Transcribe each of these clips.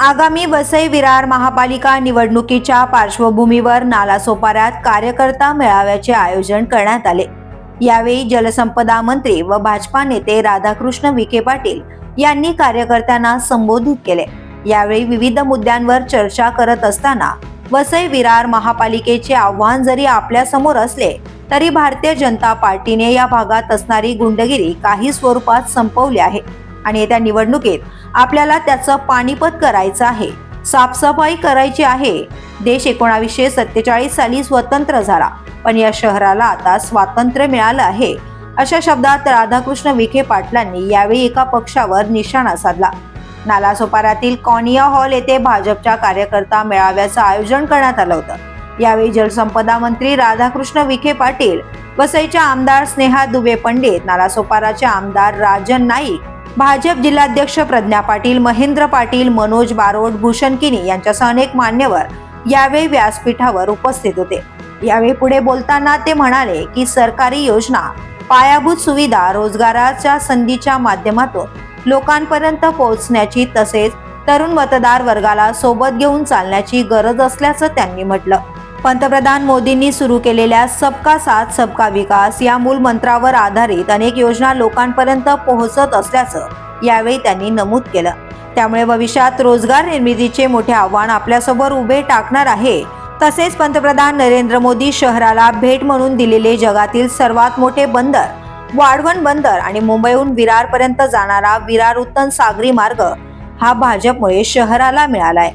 आगामी वसई विरार महापालिका निवडणुकीच्या पार्श्वभूमीवर नालासोपाऱ्यात कार्यकर्ता मेळाव्याचे आयोजन करण्यात आले. यावेळी जलसंपदा मंत्री व भाजपा नेते राधाकृष्ण विखे पाटील यांनी कार्यकर्त्यांना संबोधित केले. यावेळी विविध मुद्द्यांवर चर्चा करत असताना वसई विरार महापालिकेचे आव्हान जरी आपल्यासमोर असले तरी भारतीय जनता पार्टीने या भागात असणारी गुंडगिरी काही स्वरूपात संपवली आहे. आणि येत्या निवडणुकीत आपल्याला त्याचं पाणीपत करायचं आहे. साफसफाई करायची आहे. देश एकोणावीसशे सत्तेचाळीस साली स्वतंत्र झाला. पण या शहराला आता स्वातंत्र्य मिळालं आहे. अशा शब्दात राधाकृष्ण विखे पाटलांनी यावेळी एका पक्षावर निशाणा साधला. नालासोपाऱ्यातील कॉनिया हॉल येथे भाजपच्या कार्यकर्ता मेळाव्याचं आयोजन करण्यात आलं होतं. यावेळी जलसंपदा मंत्री राधाकृष्ण विखे पाटील वसईच्या आमदार स्नेहा दुबे पंडित नालासोपाराचे आमदार राजन नाईक भाजप जिल्हाध्यक्ष प्रज्ञा पाटील महेंद्र पाटील मनोज बारोड भूषण किनी यांच्यासह अनेक मान्यवर यावेळी व्यासपीठावर उपस्थित होते. यावेळी पुढे बोलताना ते म्हणाले की सरकारी योजना पायाभूत सुविधा रोजगाराच्या संधीच्या माध्यमातून लोकांपर्यंत पोहोचण्याची तसेच तरुण मतदार वर्गाला सोबत घेऊन चालण्याची गरज असल्याचं त्यांनी म्हटलं. पंतप्रधान मोदींनी सुरू केलेल्या सबका साथ सबका विकास या मूल मंत्रावर आधारित अनेक योजना लोकांपर्यंत पोहोचत असल्याचं यावेळी त्यांनी नमूद केलं. त्यामुळे भविष्यात रोजगार निर्मितीचे मोठे आव्हान आपल्यासमोर उभे टाकणार आहे. तसेच पंतप्रधान नरेंद्र मोदी शहराला भेट म्हणून दिलेले जगातील सर्वात मोठे बंदर वाढवण बंदर आणि मुंबईहून विरारपर्यंत जाणारा विरार उत्तन सागरी मार्ग हा भाजपमुळे शहराला मिळालाय.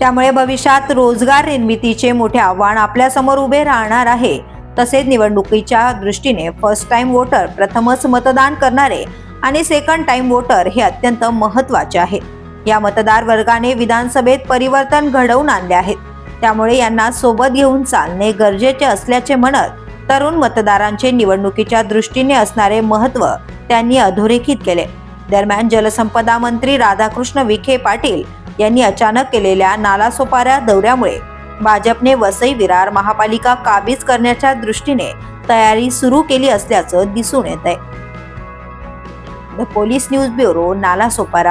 त्यामुळे भविष्यात रोजगार निर्मितीचे मोठे आव्हान आपल्यासमोर उभे राहणार आहे. तसेच निवडणुकीच्या दृष्टीने फर्स्ट टाइम वोटर प्रथमच मतदान करणारे आणि सेकंड टाइम वोटर हे अत्यंत महत्त्वाचे आहे. या मतदार वर्गाने विधानसभेत परिवर्तन घडवून आणले आहेत त्यामुळे यांना सोबत घेऊन चालणे गरजेचे असल्याचे म्हणत तरुण मतदारांचे निवडणुकीच्या दृष्टीने असणारे महत्त्व त्यांनी अधोरेखित केले. दरम्यान जलसंपदा मंत्री राधाकृष्ण विखे पाटील यांनी अचानक केलेल्या नालासोपाऱ्या दौऱ्यामुळे भाजपने वसई विरार महापालिका काबीज करण्याच्या दृष्टीने तयारी सुरू केली असल्याचं दिसून येत आहे the police news bureau Nalasopara.